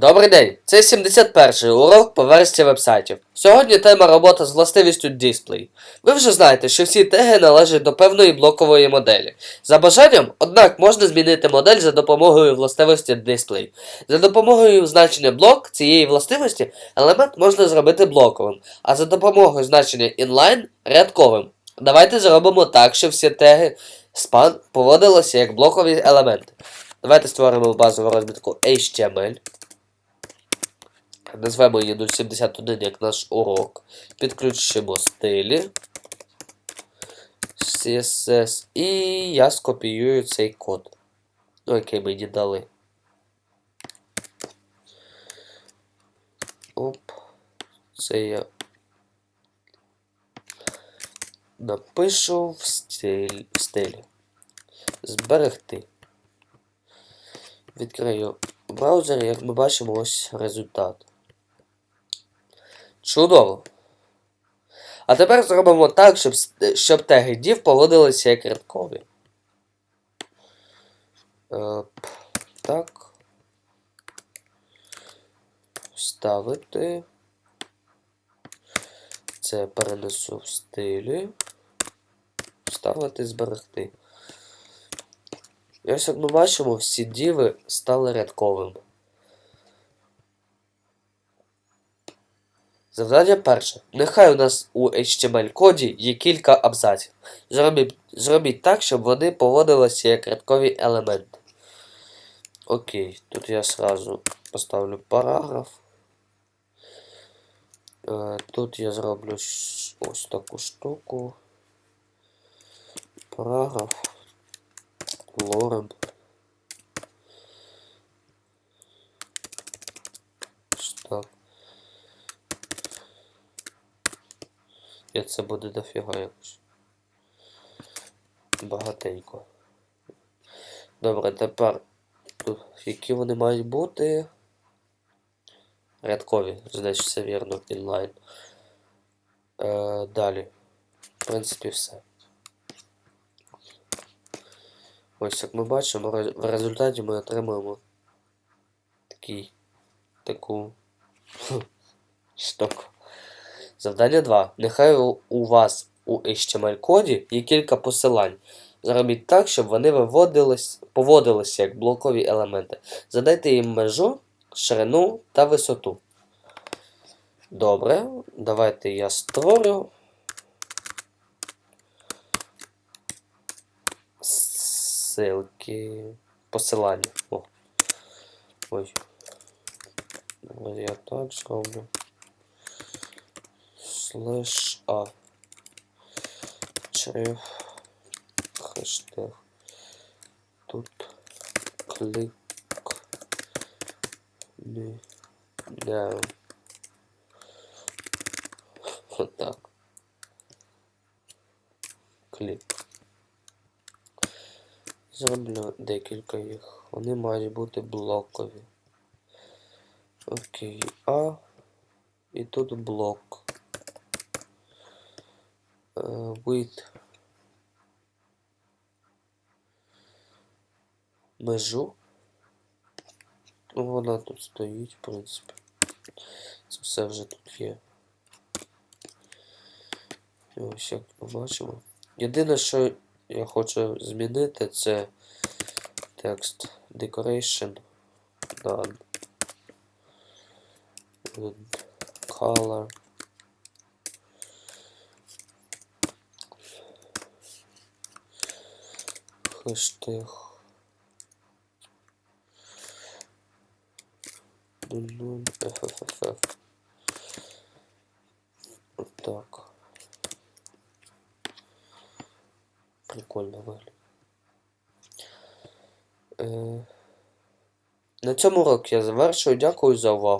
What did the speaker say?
Добрий день! Це 71-й урок по версії вебсайтів. Сьогодні тема робота з властивістю Display. Ви вже знаєте, що всі теги належать до певної блокової моделі. За бажанням, однак, можна змінити модель за допомогою властивості Display. За допомогою значення блок цієї властивості елемент можна зробити блоковим, а за допомогою значення inline рядковим. Давайте зробимо так, щоб всі теги span поводилися як блокові елементи. Давайте створимо базову розмітку HTML. Назвемо її 071 як наш урок. Підключимо стилі. CSS. І я скопіюю цей код. Ну, який мені дали. Оп. Це я напишу в стиль, в стилі. Зберегти. Відкрию браузер, як ми бачимо, ось результат. Чудово. А тепер зробимо так, щоб, щоб теги div поводилися як рядкові. Е, так. Вставити. Це перенесу в стилі. Вставити, зберегти. І ось як ми бачимо, всі діви стали рядковими. Завдання перше. Нехай у нас у HTML коді є кілька абзаців. Зробіть, зробіть так, щоб вони поводилися як рядкові елементи. Окей, тут я сразу поставлю параграф. Е, Тут я зроблю ось таку штуку. Параграф. Лорем. Ось Так. І це буде дофіга якось. Багатенько. Добре, тепер тут які вони мають бути. Рядкові, значить все вірно, інлайн. Е, далі. В принципі, все. Ось як ми бачимо, в результаті ми отримуємо такий таку штуку. Завдання 2. Нехай у, вас у HTML коді є кілька посилань. Зробіть так, щоб вони виводились, поводилися як блокові елементи. Задайте їм межу, ширину та висоту. Добре, давайте я створю. Ссылки. Посилання. О. Ой. Я так зроблю. Слеш А. Шриф. Хештег. Тут клик. Не. Да. Вот так. Клік. Зроблю декілька їх. Вони мають бути блокові. Окей. А. І тут блок. Е, With межу. Ну, вона тут стоїть, в принципі. Це все вже тут є. Ось як побачимо. Єдине, що я хочу змінити, це текст decoration done. And color. Вот так. Прикольно виглядає. Е, На цьому урок я завершую. Дякую за увагу.